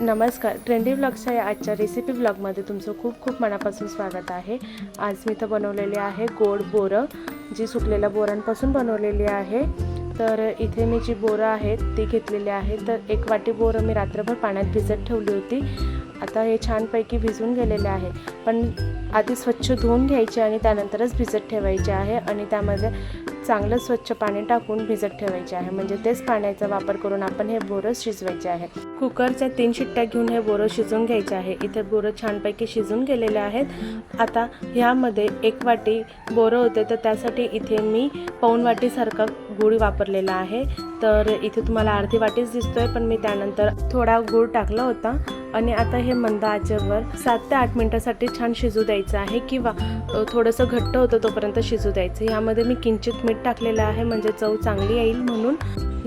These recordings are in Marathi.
नमस्कार. ट्रेंडी ब्लॉगच्या या आजच्या रेसिपी ब्लॉगमध्ये तुमचं खूप खूप मनापासून स्वागत आहे. आज मी तर बनवलेले आहे गोड बोरं जी सुकलेल्या बोरांपासून बनवलेली आहे. तर इथे मी जी बोरं आहेत ती घेतलेली आहे. तर एक वाटी बोरं मी रात्रभर पाण्यात भिजत ठेवली होती. आता हे छानपैकी भिजून गेलेले आहे. पण आधी स्वच्छ धुवून घ्यायचे आणि त्यानंतरच भिजत ठेवायचे आहे. आणि त्यामध्ये चांगलं स्वच्छ पाणी टाकून भिजत ठेवायचे आहे. म्हणजे तेच पाण्याचा वापर करून आपण हे बोरं शिजवायचे आहे. कुकरच्या तीन शिट्ट्या घेऊन हे बोरं शिजवून घ्यायचे आहे. इथे बोरं छानपैकी शिजून गेलेले आहेत. आता ह्यामध्ये एक वाटी बोरं होते तर त्यासाठी इथे मी पाऊण वाटीसारखा गुळ वापरलेला आहे. तर इथे तुम्हाला अर्धी वाटीच दिसतोय पण मी त्यानंतर थोडा गूळ टाकला होता. आणि आता हे मंद आचेवर सात ते आठ मिनटासाठी छान शिजू द्यायचं आहे किंवा थोडंसं घट्ट होतं तोपर्यंत शिजू द्यायचं. यामध्ये मी किंचित मीठ टाकलेलं आहे म्हणजे चव चांगली येईल म्हणून.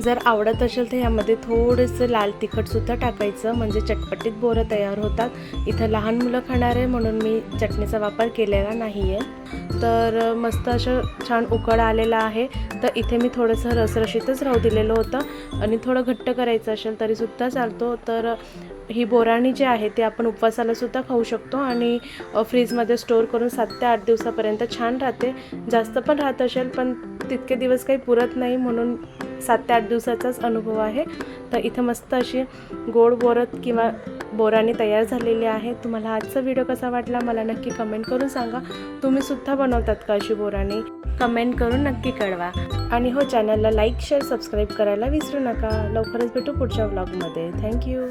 जर आवडत असेल तर यामध्ये थोडंसं लाल तिखटसुद्धा टाकायचं म्हणजे चटपटीत बोरं तयार होतात. इथं लहान मुलं खाणार आहे म्हणून मी चटणीचा वापर केलेला नाही आहे तर मस्त असं छान उकड आलेला आहे. तर इथे मी थोडंसं रसरशीतच राहू दिलेलं होतं आणि थोडं घट्ट करायचं असेल तरीसुद्धा चालतो. तर ही बोराणी जी आहे ती आपण उपवासालासुद्धा खाऊ शकतो आणि फ्रीजमध्ये स्टोअर करून सात ते आठ दिवसापर्यंत छान राहते. जास्त पण राहत असेल पण तितके दिवस काही पुरत नाही म्हणून सात ते आठ दिवसाचाच अनुभव आहे. तर इथं मस्त अशी गोड बोरत किंवा बोराणी तयार झालेली आहे तुम्हाला आजचा व्हिडिओ कसा वाटला मला नक्की कमेंट करून सांगा. तुम्ही सुद्धा बनवतात का अशी बोराणी कमेंट करून नक्की कळवा. आणि हो चॅनलला लाईक शेअर सबस्क्राईब करायला विसरू नका. लवकरच भेटू पुढच्या व्लॉगमध्ये थँक्यू